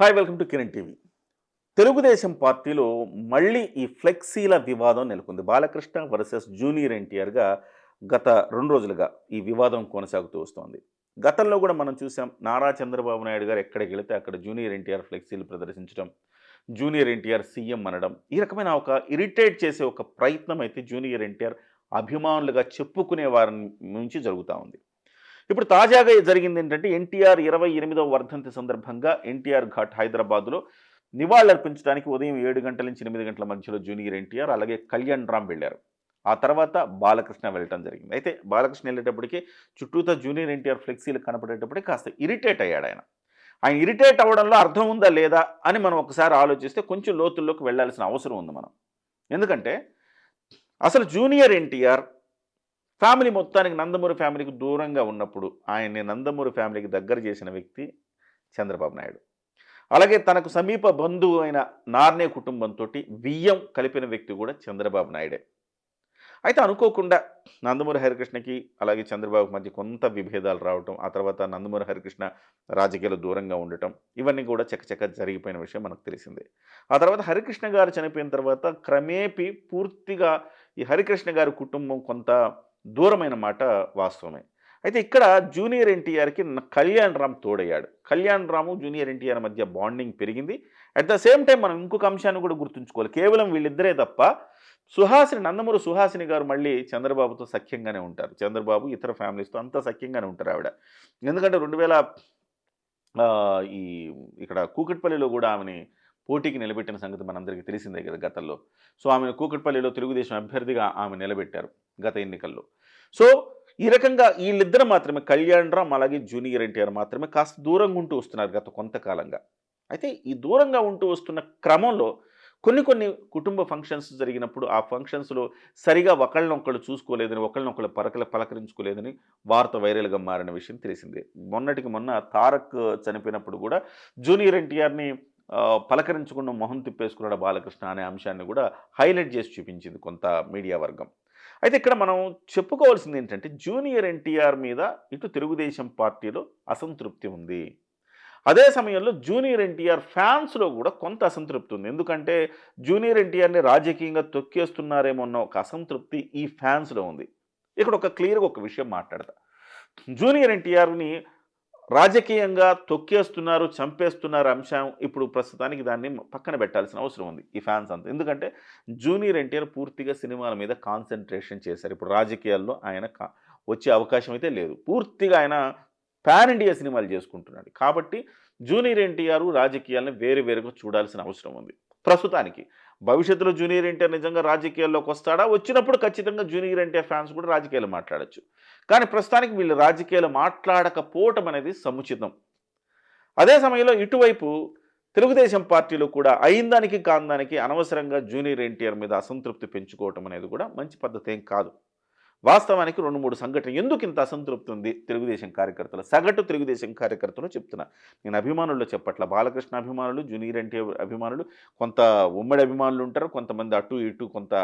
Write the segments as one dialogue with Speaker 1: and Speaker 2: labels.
Speaker 1: Hi welcome to Kiran TV Telugu Desam పార్టీలో మళ్ళీ ఈ ఫ్లెక్సీల వివాదం నెలకొంది. బాలకృష్ణ వర్సెస్ జూనియర్ ఎన్టీఆర్గా గత రెండు రోజులుగా ఈ వివాదం కొనసాగుతూ వస్తోంది. గతంలో కూడా మనం చూసాం నారా చంద్రబాబు నాయుడు గారు ఎక్కడికి వెళితే అక్కడ జూనియర్ ఎన్టీఆర్ ఫ్లెక్సీలు ప్రదర్శించడం జూనియర్ ఎన్టీఆర్ సీఎం అనడం ఈ రకమైన ఒక ఇరిటేట్ చేసే ఒక ప్రయత్నం అయితే జూనియర్ ఎన్టీఆర్ అభిమానులుగా చెప్పుకునే వారి నుంచి జరుగుతూ ఉంది. ఇప్పుడు తాజాగా జరిగింది ఏంటంటే ఎన్టీఆర్ ఇరవై ఎనిమిదవ వర్ధంతి సందర్భంగా ఎన్టీఆర్ ఘాట్ హైదరాబాద్లో నివాళులర్పించడానికి ఉదయం ఏడు గంటల నుంచి ఎనిమిది గంటల మధ్యలో జూనియర్ ఎన్టీఆర్ అలాగే కళ్యాణ్ రామ్ వెళ్ళారు. ఆ తర్వాత బాలకృష్ణ వెళ్ళటం జరిగింది. అయితే బాలకృష్ణ వెళ్ళేటప్పటికి చుట్టూతో జూనియర్ ఎన్టీఆర్ ఫ్లెక్సీలు కనపడేటప్పటికి కాస్త ఇరిటేట్ అయ్యాడు ఆయన. ఆయన ఇరిటేట్ అవ్వడంలో అర్థం ఉందా లేదా అని మనం ఒకసారి ఆలోచిస్తే కొంచెం లోతుల్లోకి వెళ్ళాల్సిన అవసరం ఉంది మనం. ఎందుకంటే అసలు జూనియర్ ఎన్టీఆర్ ఫ్యామిలీ మొత్తానికి నందమూరి ఫ్యామిలీకి దూరంగా ఉన్నప్పుడు ఆయన్ని నందమూరి ఫ్యామిలీకి దగ్గర చేసిన వ్యక్తి చంద్రబాబు నాయుడు. అలాగే తనకు సమీప బంధువు అయిన నార్నే కుటుంబంతో బియ్యం కలిపిన వ్యక్తి కూడా చంద్రబాబు నాయుడే. అయితే అనుకోకుండా నందమూరి హరికృష్ణకి అలాగే చంద్రబాబు మధ్య కొంత విభేదాలు రావటం ఆ తర్వాత నందమూరి హరికృష్ణ రాజకీయాలు దూరంగా ఉండటం ఇవన్నీ కూడా చకచక జరిగిపోయిన విషయం మనకు తెలిసిందే. ఆ తర్వాత హరికృష్ణ గారు చనిపోయిన తర్వాత క్రమేపీ పూర్తిగా ఈ హరికృష్ణ గారి కుటుంబం కొంత దూరమైన మాట వాస్తవమే. అయితే ఇక్కడ జూనియర్ ఎన్టీఆర్కి కళ్యాణ్ రామ్ తోడయ్యాడు. కళ్యాణ్ రాము జూనియర్ ఎన్టీఆర్ మధ్య బాండింగ్ పెరిగింది. అట్ ద సేమ్ టైం మనం ఇంకొక అంశాన్ని కూడా గుర్తుంచుకోవాలి. కేవలం వీళ్ళిద్దరే తప్ప సుహాసిని నందమూరి సుహాసిని గారు మళ్ళీ చంద్రబాబుతో సఖ్యంగానే ఉంటారు. చంద్రబాబు ఇతర ఫ్యామిలీస్తో అంతా సఖ్యంగానే ఉంటారు ఆవిడ. ఎందుకంటే రెండు వేల ఈ ఇక్కడ కూకట్పల్లిలో కూడా ఆమెని పోటీకి నిలబెట్టిన సంగతి మనందరికీ తెలిసిందే కదా గతంలో. సో ఆమెను కూకట్పల్లిలో తెలుగుదేశం అభ్యర్థిగా ఆమె నిలబెట్టారు గత ఎన్నికల్లో. సో ఈ రకంగా వీళ్ళిద్దరు మాత్రమే కళ్యాణ్ రామ్ అలాగే జూనియర్ ఎన్టీఆర్ మాత్రమే కాస్త దూరంగా ఉంటూ వస్తున్నారు గత కొంతకాలంగా. అయితే ఈ దూరంగా ఉంటూ వస్తున్న క్రమంలో కొన్ని కొన్ని కుటుంబ ఫంక్షన్స్ జరిగినప్పుడు ఆ ఫంక్షన్స్లో సరిగా ఒకళ్ళనొక్కళ్ళు చూసుకోలేదని ఒకళ్ళనొక్కళ్ళు పరకలు పలకరించుకోలేదని వార్త వైరల్గా మారిన విషయం తెలిసిందే. మొన్నటికి మొన్న తారక్ చనిపోయినప్పుడు కూడా జూనియర్ ఎన్టీఆర్ని పలకరించకుండా మొహం తిప్పేసుకున్నాడు బాలకృష్ణ అనే అంశాన్ని కూడా హైలైట్ చేసి చూపించింది కొంత మీడియా వర్గం. అయితే ఇక్కడ మనం చెప్పుకోవాల్సింది ఏంటంటే జూనియర్ ఎన్టీఆర్ మీద ఇటు తెలుగుదేశం పార్టీలో అసంతృప్తి ఉంది. అదే సమయంలో జూనియర్ ఎన్టీఆర్ ఫ్యాన్స్లో కూడా కొంత అసంతృప్తి ఉంది. ఎందుకంటే జూనియర్ ఎన్టీఆర్ని రాజకీయంగా తొక్కేస్తున్నారేమో అన్న ఒక అసంతృప్తి ఈ ఫ్యాన్స్లో ఉంది. ఇక్కడ ఒక క్లియర్గా ఒక విషయం మాట్లాడతా. జూనియర్ ఎన్టీఆర్ని రాజకీయంగా తొక్కేస్తున్నారు చంపేస్తున్నారు అంశం ఇప్పుడు ప్రస్తుతానికి దాన్ని పక్కన పెట్టాల్సిన అవసరం ఉంది ఈ ఫ్యాన్స్ అంతా. ఎందుకంటే జూనియర్ ఎన్టీఆర్ పూర్తిగా సినిమాల మీద కాన్సన్ట్రేషన్ చేశారు. ఇప్పుడు రాజకీయాల్లో ఆయన కా- వచ్చే అవకాశం అయితే లేదు. పూర్తిగా ఆయన పాన్ ఇండియా సినిమాలు చేసుకుంటున్నాడు. కాబట్టి జూనియర్ ఎన్టీఆర్ రాజకీయాలను వేరు వేరుగా చూడాల్సిన అవసరం ఉంది. ప్రస్తుతానికి. భవిష్యత్తులో జూనియర్ ఎన్టీఆర్ నిజంగా రాజకీయాల్లోకి వస్తాడా? వచ్చినప్పుడు ఖచ్చితంగా జూనియర్ ఎన్టీఆర్ ఫ్యాన్స్ కూడా రాజకీయాలు మాట్లాడచ్చు. కానీ ప్రస్తుతానికి వీళ్ళు రాజకీయాలు మాట్లాడకపోవటం అనేది సముచితం. అదే సమయంలో ఇటువైపు తెలుగుదేశం పార్టీలో కూడా అయిందానికి కాందానికి అనవసరంగా జూనియర్ ఎన్టీఆర్ మీద అసంతృప్తి పెంచుకోవటం అనేది కూడా మంచి పద్ధతి ఏం కాదు. వాస్తవానికి రెండు మూడు సంఘటనలు ఎందుకు ఇంత అసంతృప్తి ఉంది? తెలుగుదేశం కార్యకర్తలు. సగటు తెలుగుదేశం కార్యకర్తలు చెప్తున్నా. నేను అభిమానుల్లో చెప్పట్ల. బాలకృష్ణ అభిమానులు జూనియర్ ఎన్టీఆర్ అభిమానులు కొంత ఉమ్మడి అభిమానులు ఉంటారు. కొంతమంది అటు ఇటు కొంత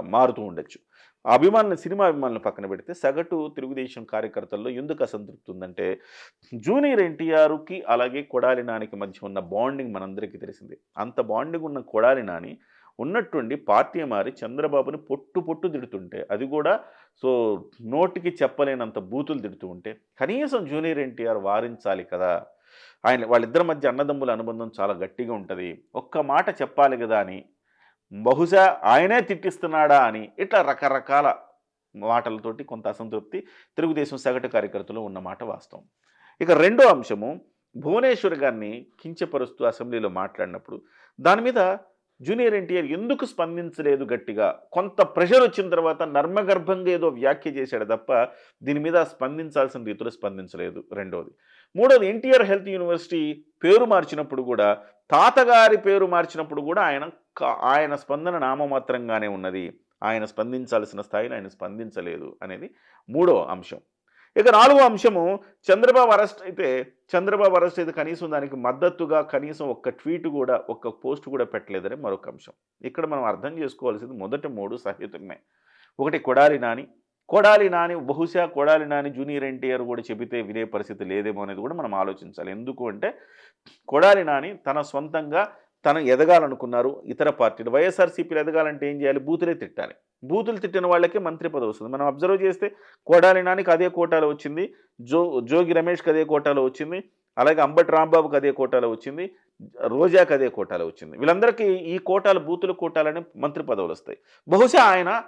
Speaker 1: మారుతూ ఉండొచ్చు. ఆ అభిమానులు సినిమా అభిమానులు పక్కన పెడితే సగటు తెలుగుదేశం కార్యకర్తల్లో ఎందుకు అసంతృప్తి ఉందంటే జూనియర్ ఎన్టీఆర్కి అలాగే కొడాలి నానికి మధ్య ఉన్న బాండింగ్ మనందరికీ తెలిసింది. అంత బాండింగ్ ఉన్న కొడాలి నాని ఉన్నట్టుండి పార్టీ మారి చంద్రబాబుని పొట్టు పొట్టు తిడుతుంటే అది కూడా సో నోటికి చెప్పలేనంత బూతులు తిడుతూ ఉంటే కనీసం జూనియర్ ఎన్టీఆర్ వారించాలి కదా. ఆయన వాళ్ళిద్దరి మధ్య అన్నదమ్ముల అనుబంధం చాలా గట్టిగా ఉంటుంది. ఒక్క మాట చెప్పాలి కదా అని బహుశా ఆయనే తిట్టిస్తున్నాడా అని ఇట్లా రకరకాల మాటలతోటి కొంత అసంతృప్తి తెలుగుదేశం సగటు కార్యకర్తలు ఉన్న మాట వాస్తవం. ఇక రెండో అంశము భువనేశ్వర్ గారిని కించపరుస్తూ అసెంబ్లీలో మాట్లాడినప్పుడు దాని మీద జూనియర్ ఎన్టీఆర్ ఎందుకు స్పందించలేదు గట్టిగా? కొంత ప్రెషర్ వచ్చిన తర్వాత నర్మగర్భంగా ఏదో వ్యాఖ్య చేశాడు తప్ప దీని మీద స్పందించాల్సిన రీతిలో స్పందించలేదు రెండవది మూడోది ఎన్టీఆర్ హెల్త్ యూనివర్సిటీ పేరు మార్చినప్పుడు కూడా తాతగారి పేరు మార్చినప్పుడు కూడా ఆయన ఆయన స్పందన నామమాత్రంగానే ఉన్నది. ఆయన స్పందించాల్సిన స్థాయిలో ఆయన స్పందించలేదు అనేది మూడవ అంశం. ఇక నాలుగో అంశము చంద్రబాబు అరెస్ట్ అయితే చంద్రబాబు అరెస్ట్ అయితే కనీసం దానికి మద్దతుగా కనీసం ఒక్క ట్వీట్ కూడా ఒక్క పోస్ట్ కూడా పెట్టలేదని మరొక అంశం. ఇక్కడ మనం అర్థం చేసుకోవాల్సింది మొదటి మూడు సహితమే ఒకటి కొడాలి నాని. కొడాలి నాని బహుశా కొడాలి నాని జూనియర్ ఎన్టీఆర్ కూడా చెబితే వినే పరిస్థితి లేదేమో అనేది కూడా మనం ఆలోచించాలి. ఎందుకు అంటే కొడాలి నాని తన సొంతంగా తను ఎదగాలనుకున్నారు ఇతర పార్టీలు. వైఎస్ఆర్సీపీలు ఎదగాలంటే ఏం చేయాలి? బూతులే తిట్టాలి. బూతులు తిట్టిన వాళ్ళకి మంత్రి పదవి వస్తుంది. మనం అబ్జర్వ్ చేస్తే కోడాలి నానికి అదే కోటాలో వచ్చింది. జో జోగి రమేష్కి అదే కోటాలో వచ్చింది. అలాగే అంబటి రాంబాబుకి అదే కోటాలో వచ్చింది. రోజాకి అదే కోటాలో వచ్చింది. వీళ్ళందరికీ ఈ కోటాలు బూతులు కోటాలని మంత్రి పదవులు వస్తాయి. బహుశా ఆయన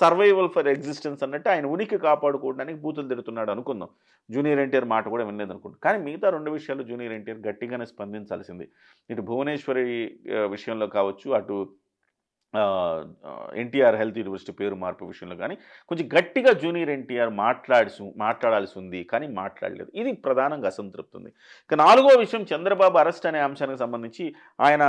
Speaker 1: సర్వైవల్ ఫర్ ఎగ్జిస్టెన్స్ అన్నట్టు ఆయన ఉనికి కాపాడుకోవడానికి బూతులు తిడుతున్నాడు అనుకుందాం. జూనియర్ ఎన్టీఆర్ మాట కూడా వినలేదు అనుకుంటాం. కానీ మిగతా రెండు విషయాలు జూనియర్ ఎన్టీఆర్ గట్టిగానే స్పందించాల్సింది. ఇటు భువనేశ్వరి విషయంలో కావచ్చు అటు ఎన్టీఆర్ హెల్త్ యూనివర్సిటీ పేరు మార్పు విషయంలో కానీ కొంచెం గట్టిగా జూనియర్ ఎన్టీఆర్ మాట్లాడి మాట్లాడాల్సి ఉంది కానీ మాట్లాడలేదు. ఇది ప్రధానంగా అసంతృప్తి ఉంది ఇక నాలుగో విషయం చంద్రబాబు అరెస్ట్ అనే అంశానికి సంబంధించి ఆయన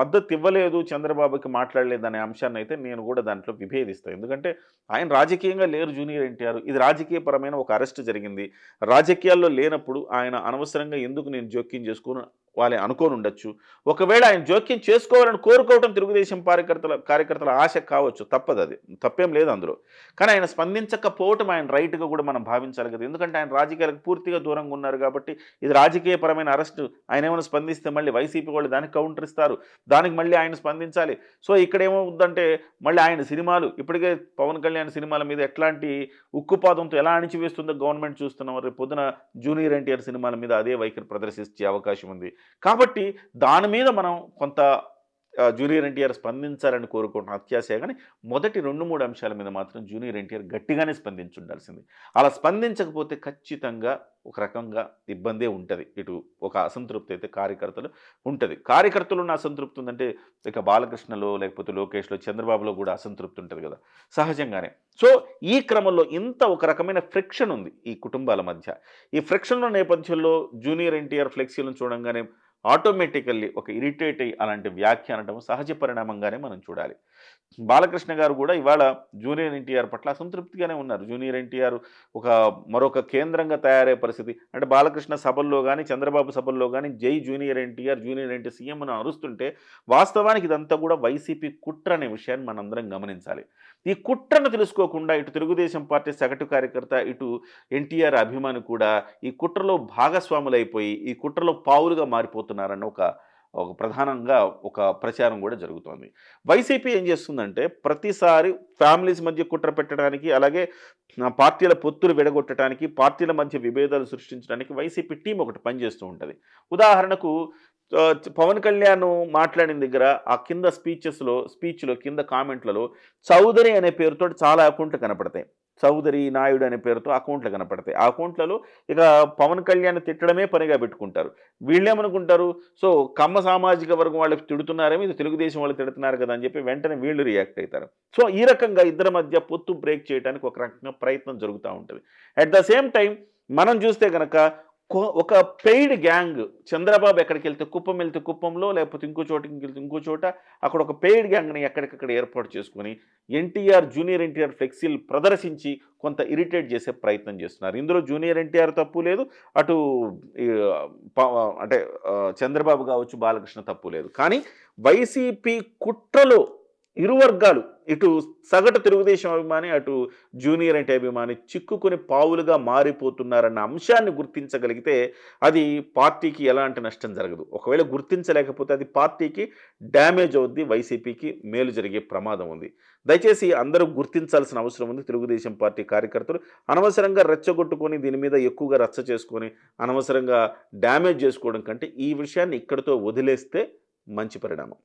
Speaker 1: మద్దతు ఇవ్వలేదు చంద్రబాబుకి మాట్లాడలేదు అనే అంశాన్ని అయితే నేను కూడా దాంట్లో విభేదిస్తాను ఎందుకంటే ఆయన రాజకీయంగా లేరు జూనియర్ ఎన్టీఆర్. ఇది రాజకీయపరమైన ఒక అరెస్ట్ జరిగింది. రాజకీయాల్లో లేనప్పుడు ఆయన అనవసరంగా ఎందుకు నేను జోక్యం చేసుకుని వాళ్ళే అనుకోని ఉండొచ్చు. ఒకవేళ ఆయన జోక్యం చేసుకోవాలని కోరుకోవటం తెలుగుదేశం కార్యకర్తల కార్యకర్తల ఆశ కావచ్చు. తప్పదు అది. తప్పేం లేదు అందులో. కానీ ఆయన స్పందించకపోవటం ఆయన రైట్గా కూడా మనం భావించాలి కదా. ఎందుకంటే ఆయన రాజకీయాలకు పూర్తిగా దూరంగా ఉన్నారు కాబట్టి ఇది రాజకీయపరమైన అరెస్ట్. ఆయన ఏమైనా స్పందిస్తే మళ్ళీ వైసీపీ వాళ్ళు దానికి కౌంటర్ ఇస్తారు. దానికి మళ్ళీ ఆయన స్పందించాలి. సో ఇక్కడ ఏమవుద్దంటే మళ్ళీ ఆయన సినిమాలు ఇప్పటికే పవన్ కళ్యాణ్ సినిమాల మీద ఎట్లాంటి ఉక్కుపాదంతో ఎలా అణిచివేస్తుందో గవర్నమెంట్ చూస్తున్నాం. రేపు పొద్దున జూనియర్ ఎన్టీఆర్ సినిమాల మీద అదే వైఖరి ప్రదర్శించే అవకాశం ఉంది. కాబట్టి దాని మీద మనం కొంత జూనియర్ ఎన్టీఆర్ స్పందించాలని కోరుకుంటున్న అత్యాశ కానీ మొదటి రెండు మూడు అంశాల మీద మాత్రం జూనియర్ ఎన్టీఆర్ గట్టిగానే స్పందించి ఉండాల్సింది అలా స్పందించకపోతే ఖచ్చితంగా ఒక రకంగా ఇబ్బందే ఉంటుంది. ఇటు ఒక అసంతృప్తి అయితే కార్యకర్తలు ఉంటుంది. కార్యకర్తలు ఉన్న అసంతృప్తి ఉందంటే ఇక బాలకృష్ణలో లేకపోతే లోకేష్లో చంద్రబాబులో కూడా అసంతృప్తి ఉంటుంది కదా సహజంగానే. సో ఈ క్రమంలో ఇంత ఒక రకమైన ఫ్రిక్షన్ ఉంది ఈ కుటుంబాల మధ్య. ఈ ఫ్రిక్షన్ల నేపథ్యంలో జూనియర్ ఎన్టీఆర్ ఫ్లెక్సీలను చూడంగానే ఆటోమేటికల్లీ ఒక ఇరిటేట్ అయ్యి అలాంటి వ్యాఖ్య అనడం సహజ పరిణామంగానే మనం చూడాలి. బాలకృష్ణ గారు కూడా ఇవాళ జూనియర్ ఎన్టీఆర్ పట్ల అసంతృప్తిగానే ఉన్నారు. జూనియర్ ఎన్టీఆర్ ఒక మరొక కేంద్రంగా తయారయ్యే పరిస్థితి. అంటే బాలకృష్ణ సభల్లో కానీ చంద్రబాబు సభల్లో కానీ జై junior NTR junior NT CM అని అరుస్తుంటే వాస్తవానికి ఇదంతా కూడా వైసీపీ కుట్ర అనే విషయాన్ని మనందరం గమనించాలి. ఈ కుట్రను తెలుసుకోకుండా ఇటు తెలుగుదేశం పార్టీ సగటు కార్యకర్త ఇటు ఎన్టీఆర్ అభిమాని కూడా ఈ కుట్రలో భాగస్వాములైపోయి ఈ కుట్రలో పావులుగా మారిపోతున్నారన్న ఒక ఒక ప్రధానంగా ఒక ప్రచారం కూడా జరుగుతోంది. వైసీపీ ఏం చేస్తుందంటే ప్రతిసారి ఫ్యామిలీస్ మధ్య కుట్ర పెట్టడానికి అలాగే పార్టీల పొత్తులు విడగొట్టడానికి పార్టీల మధ్య విభేదాలు సృష్టించడానికి వైసీపీ టీం ఒకటి పనిచేస్తూ ఉంటుంది. ఉదాహరణకు పవన్ కళ్యాణ్ మాట్లాడిన దగ్గర ఆ కింద స్పీచెస్లో స్పీచ్లో కింద కామెంట్లలో చౌదరి అనే పేరుతో చాలా అకౌంట్లు కనపడతాయి. చౌదరి నాయుడు అనే పేరుతో అకౌంట్లు కనపడతాయి. ఆ అకౌంట్లలో ఇక పవన్ కళ్యాణ్ తిట్టడమే పనిగా పెట్టుకుంటారు. వీళ్ళేమనుకుంటారు? సో కమ్మ సామాజిక వర్గం వాళ్ళకి తిడుతున్నారేమో ఇది తెలుగుదేశం వాళ్ళు తిడుతున్నారు కదా అని చెప్పి వెంటనే వీళ్ళు రియాక్ట్ అవుతారు. సో ఈ రకంగా ఇద్దరి మధ్య పొత్తు బ్రేక్ చేయడానికి ఒక రకంగా ప్రయత్నం జరుగుతూ ఉంటుంది. అట్ ద సేమ్ టైం మనం చూస్తే కనుక ఒక పెయిడ్ గ్యాంగ్ చంద్రబాబు ఎక్కడికి వెళ్తే కుప్పం వెళ్తే కుప్పంలో లేకపోతే ఇంకో చోటికి వెళ్తే ఇంకో చోట అక్కడ ఒక పెయిడ్ గ్యాంగ్ని ఎక్కడికక్కడ ఏర్పాటు చేసుకొని ఎన్టీఆర్ జూనియర్ ఎన్టీఆర్ ఫ్లెక్సీలు ప్రదర్శించి కొంత ఇరిటేట్ చేసే ప్రయత్నం చేస్తున్నారు. ఇందులో జూనియర్ ఎన్టీఆర్ తప్పు లేదు అటు ప- అంటే చంద్రబాబు కావచ్చు బాలకృష్ణ తప్పు లేదు. కానీ వైసీపీ కుట్రలో ఇరు వర్గాలు ఇటు సగటు తెలుగుదేశం అభిమాని అటు జూనియర్ అంటే అభిమాని చిక్కుకొని పావులుగా మారిపోతున్నారన్న అంశాన్ని గుర్తించగలిగితే అది పార్టీకి ఎలాంటి నష్టం జరగదు. ఒకవేళ గుర్తించలేకపోతే అది పార్టీకి డ్యామేజ్ అవుద్ది వైసీపీకి మేలు జరిగే ప్రమాదం ఉంది. దయచేసి అందరూ గుర్తించాల్సిన అవసరం ఉంది. తెలుగుదేశం పార్టీ కార్యకర్తలు అనవసరంగా రెచ్చగొట్టుకొని దీని మీద ఎక్కువగా రచ్చ చేసుకొని అనవసరంగా డ్యామేజ్ చేసుకోవడం కంటే ఈ విషయాన్ని ఇక్కడితో వదిలేస్తే మంచి పరిణామం.